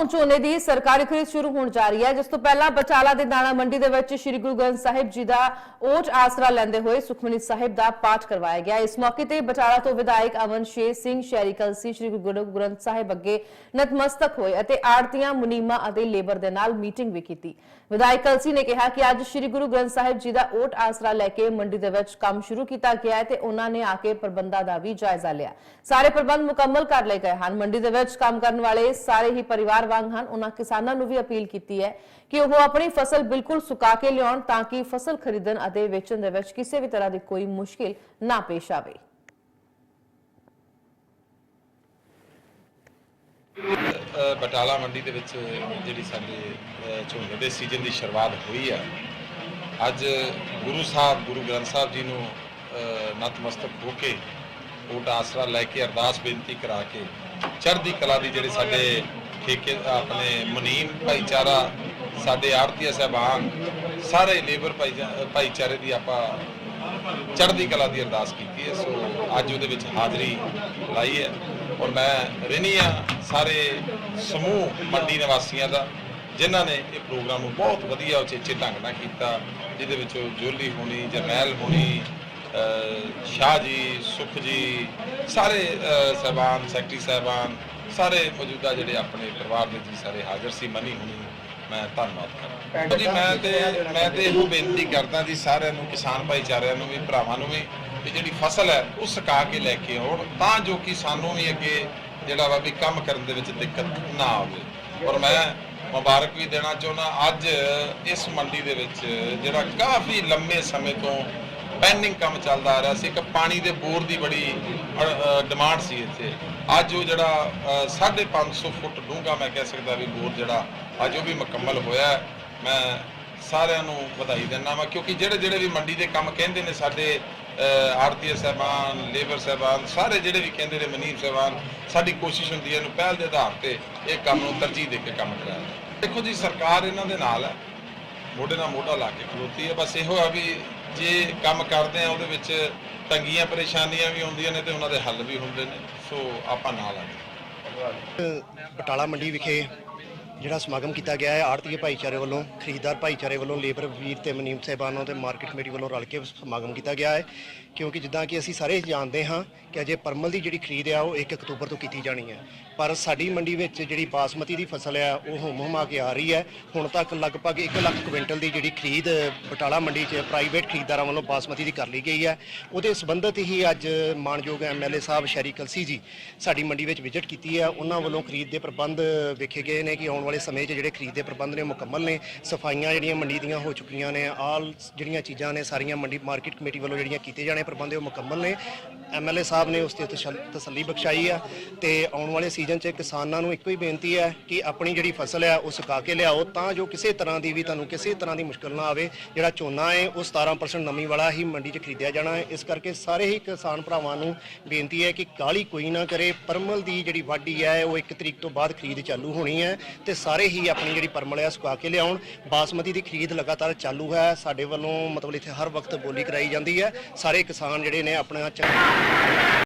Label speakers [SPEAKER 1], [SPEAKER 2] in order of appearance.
[SPEAKER 1] ਤੋਂ ਝੋਨੇ ਦੀ ਸਰਕਾਰੀ ਖਰੀਦ ਸ਼ੁਰੂ ਹੋਣ ਜਾ ਰਹੀ ਹੈ, ਜਿਸ ਤੋਂ ਪਹਿਲਾਂ ਬਚਾਲਾ ਦੇ ਦਾਣਾ ਮੰਡੀ ਦੇ ਵਿੱਚ ਸ੍ਰੀ ਗੁਰੂ ਗ੍ਰੰਥ ਸਾਹਿਬ ਜੀ ਦਾ ਓਟ ਆਸਰਾ ਲੈਂਦੇ ਹੋਏ ਸੁਖਮਨੀ ਸਾਹਿਬ ਦਾ ਪਾਠ ਕਰਵਾਇਆ ਗਿਆ। ਇਸ ਮੌਕੇ ਤੇ ਬਚਾਲਾ ਤੋਂ ਵਿਧਾਇਕ ਅਮਨ ਸ਼ੇਰ ਸਿੰਘ, ਸ਼ਹਿਰੀ ਕਲਸੀ, ਸ੍ਰੀ ਗੁਰੂ ਗ੍ਰੰਥ ਸਾਹਿਬ ਅੱਗੇ ਨਤਮਸਤਕ ਹੋਏ ਅਤੇ ਆੜਤੀਆਂ ਮੁਨੀਮਾ ਅਤੇ ਲੇਬਰ ਦੇ ਨਾਲ ਮੀਟਿੰਗ ਵੀ ਕੀਤੀ। ਵਿਧਾਇਕ ਕਲਸੀ ਨੇ ਕਿਹਾ ਕਿ ਅੱਜ ਸ੍ਰੀ ਗੁਰੂ ਗ੍ਰੰਥ ਸਾਹਿਬ ਜੀ ਦਾ ਓਟ ਆਸਰਾ ਲੈ ਕੇ ਮੰਡੀ ਦੇ ਵਿੱਚ ਕੰਮ ਸ਼ੁਰੂ ਕੀਤਾ ਗਿਆ ਹੈ ਤੇ ਉਹਨਾਂ ਨੇ ਆ ਕੇ ਪ੍ਰਬੰਧਾਂ ਦਾ ਵੀ ਜਾਇਜ਼ਾ ਲਿਆ। ਸਾਰੇ ਪ੍ਰਬੰਧ ਮੁਕੰਮਲ ਕਰ ਲਏ ਗਏ ਹਨ। ਮੰਡੀ ਦੇ ਵਿੱਚ ਕੰਮ ਕਰਨ ਵਾਲੇ ਸਾਰੇ ਹੀ ਪਰਿਵਾਰ ਵਾਂਗ ਹਨ, ਉਹਨਾਂ ਕਿਸਾਨਾਂ ਨੂੰ ਵੀ ਅਪੀਲ ਕੀਤੀ ਹੈ ਕਿ ਉਹ ਆਪਣੀ ਫਸਲ ਬਿਲਕੁਲ ਸੁਕਾ ਕੇ ਲਿਆਉਣ ਤਾਂ ਕਿ ਫਸਲ ਖਰੀਦਣ ਅਤੇ ਵੇਚਣ ਦੇ ਵਿੱਚ ਕਿਸੇ ਵੀ ਤਰ੍ਹਾਂ ਦੀ ਕੋਈ ਮੁਸ਼ਕਿਲ ਨਾ ਪੇਸ਼ ਆਵੇ।
[SPEAKER 2] ਬਟਾਲਾ ਮੰਡੀ ਦੇ ਵਿੱਚ ਜਿਹੜੀ ਸਾਡੇ ਝੋਨੇ ਦੇ ਸੀਜ਼ਨ ਦੀ ਸ਼ੁਰੂਆਤ ਹੋਈ ਹੈ ਅੱਜ ਗੁਰੂ ਸਾਹਿਬ, ਗੁਰੂ ਗ੍ਰੰਥ ਸਾਹਿਬ ਜੀ ਨੂੰ ਨਤਮਸਤਕ ਹੋ ਕੇ ਓਟ ਆਸਰਾ ਲੈ ਕੇ ਅਰਦਾਸ ਬੇਨਤੀ ਕਰਾ ਕੇ ਚੜ੍ਹਦੀ ਕਲਾ ਦੀ ਜਿਹੜੇ ਸਾਡੇ ਠੇਕੇ ਆਪਣੇ ਮੁਨੀਮ ਭਾਈਚਾਰਾ, ਸਾਡੇ ਆੜਤੀਆ ਸਾਹਿਬਾਨ, ਸਾਰੇ ਲੇਬਰ ਭਾਈਚਾ- ਭਾਈਚਾਰੇ ਦੀ ਆਪਾਂ ਚੜ੍ਹਦੀ ਕਲਾ ਦੀ ਅਰਦਾਸ ਕੀਤੀ ਹੈ। ਸੋ ਅੱਜ ਉਹਦੇ ਵਿੱਚ ਹਾਜ਼ਰੀ ਲਾਈ ਹੈ ਔਰ ਮੈਂ ਰਿਣੀ ਆ ਸਾਰੇ ਸਮੂਹ ਮੰਡੀ ਨਿਵਾਸੀਆਂ ਦਾ, ਜਿਨ੍ਹਾਂ ਨੇ ਇਹ ਪ੍ਰੋਗਰਾਮ ਨੂੰ ਬਹੁਤ ਵਧੀਆ ਉਚੇਚੇ ਢੰਗ ਨਾਲ ਕੀਤਾ, ਜਿਹਦੇ ਵਿੱਚ ਜੋਲੀ ਹੋਣੀ ਜਰਨੈਲ ਹੋਣੀ ਸ਼ਾਹ ਜੀ ਸੁਖ ਜੀ ਸਾਰੇ ਸਾਹਿਬਾਨ ਸੈਕਟਰੀ ਸਾਹਿਬਾਨ ਸਾਰੇ ਮੌਜੂਦਾ ਜਿਹੜੇ ਆਪਣੇ ਪਰਿਵਾਰ ਦੇ ਜੀ ਸਾਰੇ ਹਾਜ਼ਰ ਸੀ ਮਨੀ ਹੋਣੀ ਮੈਂ ਧੰਨਵਾਦ ਕਰਦਾ। ਜੀ ਮੈਂ ਤੇ ਮੈਂ ਤੇ ਇਹੋ ਬੇਨਤੀ ਕਰਦਾ ਜੀ ਸਾਰਿਆਂ ਨੂੰ ਕਿਸਾਨ ਭਾਈਚਾਰਿਆਂ ਨੂੰ ਵੀ ਭਰਾਵਾਂ ਨੂੰ ਵੀ ਵੀ ਜਿਹੜੀ ਫਸਲ ਹੈ ਉਹ ਸੁਕਾ ਕੇ ਲੈ ਕੇ ਆਉਣ ਤਾਂ ਜੋ ਕਿ ਸਾਨੂੰ ਵੀ ਅੱਗੇ ਜਿਹੜਾ ਵਾ ਵੀ ਕੰਮ ਕਰਨ ਦੇ ਵਿੱਚ ਦਿੱਕਤ ਨਾ ਆਵੇ। ਔਰ ਮੈਂ ਮੁਬਾਰਕ ਵੀ ਦੇਣਾ ਚਾਹੁੰਦਾ ਅੱਜ ਇਸ ਮੰਡੀ ਦੇ ਵਿੱਚ ਜਿਹੜਾ ਕਾਫੀ ਲੰਮੇ ਸਮੇਂ ਤੋਂ ਪੈਂਡਿੰਗ ਕੰਮ ਚੱਲਦਾ ਆ ਰਿਹਾ ਸੀ। ਇੱਕ ਪਾਣੀ ਦੇ ਬੋਰ ਦੀ ਬੜੀ ਡਿਮਾਂਡ ਸੀ ਇੱਥੇ। ਅੱਜ ਉਹ ਜਿਹੜਾ ਅ, 550 ਫੁੱਟ ਡੂੰਘਾ ਮੈਂ ਕਹਿ ਸਕਦਾ ਵੀ ਬੋਰ ਜਿਹੜਾ ਅੱਜ ਉਹ ਵੀ ਮੁਕੰਮਲ ਹੋਇਆ ਮੈਂ ਸਾਰਿਆਂ ਨੂੰ ਵਧਾਈ ਦਿੰਦਾ ਵਾਂ ਕਿਉਂਕਿ ਜਿਹੜੇ ਜਿਹੜੇ ਵੀ ਮੰਡੀ ਦੇ ਕੰਮ ਕਹਿੰਦੇ ਨੇ ਸਾਡੇ ਆਰਤੀਏ ਸਾਹਿਬਾਨ ਲੇਬਰ ਸਾਹਿਬਾਨ ਸਾਰੇ ਜਿਹੜੇ ਵੀ ਕਹਿੰਦੇ ਨੇ ਮਨੀਬ ਸਾਹਿਬਾਨ ਸਾਡੀ ਕੋਸ਼ਿਸ਼ ਹੁੰਦੀ ਹੈ ਇਹਨੂੰ ਪਹਿਲ ਦੇ ਆਧਾਰ ਤੇ ਇਹ ਕੰਮ ਨੂੰ ਤਰਜੀਹ ਦੇ ਕੇ ਕੰਮ ਕਰਾਇਆ ਦੇਖੋ ਜੀ ਸਰਕਾਰ ਇਹਨਾਂ ਦੇ ਨਾਲ ਹੈ। ਮੋਢੇ ਨਾਲ ਮੋਢਾ ਲਾ ਕੇ ਖਲੋਤੀ ਹੈ। ਬਸ ਇਹੋ ਆ ਵੀ ਜੇ ਕੰਮ ਕਰਦੇ ਆ, ਉਹਦੇ ਵਿੱਚ ਤੰਗੀਆਂ, ਪਰੇਸ਼ਾਨੀਆਂ ਵੀ ਆਉਂਦੀਆਂ ਨੇ ਤੇ ਉਹਨਾਂ ਦੇ ਹੱਲ ਵੀ ਹੁੰਦੇ ਨੇ। ਸੋ ਆਪਾਂ ਨਾਲ ਆ।
[SPEAKER 3] ਬਟਾਲਾ ਮੰਡੀ ਵਿਖੇ ਜਿਹੜਾ ਸਮਾਗਮ ਕੀਤਾ ਗਿਆ ਹੈ ਆੜਤੀਏ ਭਾਈਚਾਰੇ ਵੱਲੋਂ, ਖਰੀਦਦਾਰ ਭਾਈਚਾਰੇ ਵੱਲੋਂ, ਲੇਬਰ ਵੀਰ ਤੇ ਮਨੀਮ ਸਾਹਿਬਾਨਾਂ ਤੇ ਮਾਰਕੀਟ ਕਮੇਟੀ ਵੱਲੋਂ ਰਲ ਕੇ ਸਮਾਗਮ ਕੀਤਾ ਗਿਆ ਹੈ। ਕਿਉਂਕਿ ਜਿੱਦਾਂ ਕਿ ਅਸੀਂ ਸਾਰੇ ਜਾਣਦੇ ਹਾਂ ਕਿ ਅਜੇ ਪਰਮਲ ਦੀ ਜਿਹੜੀ ਖਰੀਦ ਆ, ਉਹ 1 ਅਕਤੂਬਰ ਤੋਂ ਕੀਤੀ ਜਾਣੀ ਹੈ। ਪਰ ਸਾਡੀ ਮੰਡੀ ਵਿੱਚ ਜਿਹੜੀ ਬਾਸਮਤੀ ਦੀ ਫਸਲ ਆ, ਉਹ ਹੁਮ ਹੁਮਾ ਕੇ ਆ ਰਹੀ ਹੈ। ਹੁਣ ਤੱਕ ਲਗਭਗ 1 ਲੱਖ ਕੁਇੰਟਲ ਦੀ ਜਿਹੜੀ ਖਰੀਦ ਬਟਾਲਾ ਮੰਡੀ 'ਚ ਪ੍ਰਾਈਵੇਟ ਖਰੀਦਦਾਰਾਂ ਵੱਲੋਂ ਬਾਸਮਤੀ ਦੀ ਕਰ ਲਈ ਗਈ ਹੈ। ਉਹਦੇ ਸੰਬੰਧਤ ਹੀ ਅੱਜ ਮਾਨਯੋਗ ਐਮਐਲਏ ਸਾਹਿਬ ਸ਼ੈਰੀ ਕਲਸੀ ਜੀ ਸਾਡੀ ਮੰਡੀ ਵਿੱਚ ਵਿਜ਼ਿਟ ਕੀਤੀ ਹੈ। ਉਹਨਾਂ ਵੱਲੋਂ ਖਰੀਦ ਦੇ ਪ੍ਰਬੰਧ ਵੇਖੇ ਗਏ ਨੇ ਕਿ ਆਉਣ ਵਾਲੇ ਸਮੇਂ 'ਚ ਜਿਹੜੇ ਖਰੀਦ ਦੇ ਪ੍ਰਬੰਧ ਨੇ ਉਹ ਮੁਕੰਮਲ ਨੇ, ਸਫਾਈਆਂ ਜਿਹੜੀਆਂ ਮੰਡੀ ਦੀਆਂ ਹੋ ਚੁੱਕੀਆਂ ਨੇ, ਆਲ ਜਿਹੜੀਆਂ ਚੀਜ਼ਾਂ ਨੇ, ਸਾਰੀਆਂ ਮੰਡੀ ਮਾਰਕੀਟ ਕਮੇਟੀ ਵੱਲੋਂ ਜਿਹੜੀਆਂ ਕੀਤੇ ਜਾਣੇ ਪ੍ਰਬੰਧ, ਉਹ ਮੁਕੰਮਲ ਨੇ। ਐਮਐਲਏ ਸਾਹਿਬ ਨੇ ਉਸ ਤੇ ਤਸਲ- ਤਸੱਲੀ ਬਖਸ਼ਾਈ ਆ ਤੇ ਆਉਣ ਵਾਲੇ ਸੀਜ਼ਨ 'ਚ ਕਿਸਾਨਾਂ ਨੂੰ ਇੱਕੋ ਹੀ ਬੇਨਤੀ ਹੈ ਕਿ ਆਪਣੀ ਜਿਹੜੀ ਫਸਲ ਹੈ, ਉਹ ਸੁਕਾ ਕੇ ਲਿਆਓ ਤਾਂ ਜੋ ਕਿਸੇ ਤਰ੍ਹਾਂ ਦੀ ਵੀ ਤੁਹਾਨੂੰ ਕਿਸੇ ਤਰ੍ਹਾਂ ਦੀ ਮੁਸ਼ਕਲ ਨਾ ਆਵੇ। ਜਿਹੜਾ ਝੋਨਾ ਹੈ, ਉਹ 17% ਨਮੀ ਵਾਲਾ ਹੀ ਮੰਡੀ 'ਚ ਖਰੀਦਿਆ ਜਾਣਾ ਹੈ। ਇਸ ਕਰਕੇ ਸਾਰੇ ਹੀ ਕਿਸਾਨ ਭਰਾਵਾਂ ਨੂੰ ਬੇਨਤੀ ਹੈ ਕਿ ਕਾਲੀ ਕੋਈ ਨਾ ਕਰੇ। ਪਰਮਲ ਦੀ ਜਿਹੜੀ ਵਾਢੀ ਹੈ, ਉਹ 1 ਤਰੀਕ ਤੋਂ ਬਾਅਦ ਖਰੀਦ ਚਾਲੂ ਹੋਣੀ ਹੈ ਤੇ ਸਾਰੇ ਹੀ ਆਪਣੀ ਜਿਹੜੀ ਪਰਮਲ ਆ ਸੁਕਾ ਕੇ ਲਿਆਉਣ। ਬਾਸਮਤੀ ਦੀ ਖਰੀਦ ਲਗਾਤਾਰ ਚਾਲੂ ਹੈ। ਸਾਡੇ ਵੱਲੋਂ ਮਤਲਬ ਇੱਥੇ ਹਰ ਵਕਤ ਬੋਲੀ ਕਰਾਈ ਜਾਂਦੀ ਹੈ। ਸਾਰੇ ਕਿਸਾਨ ਜਿਹੜੇ ਨੇ ਆਪਣਾ ਚੰਗਾ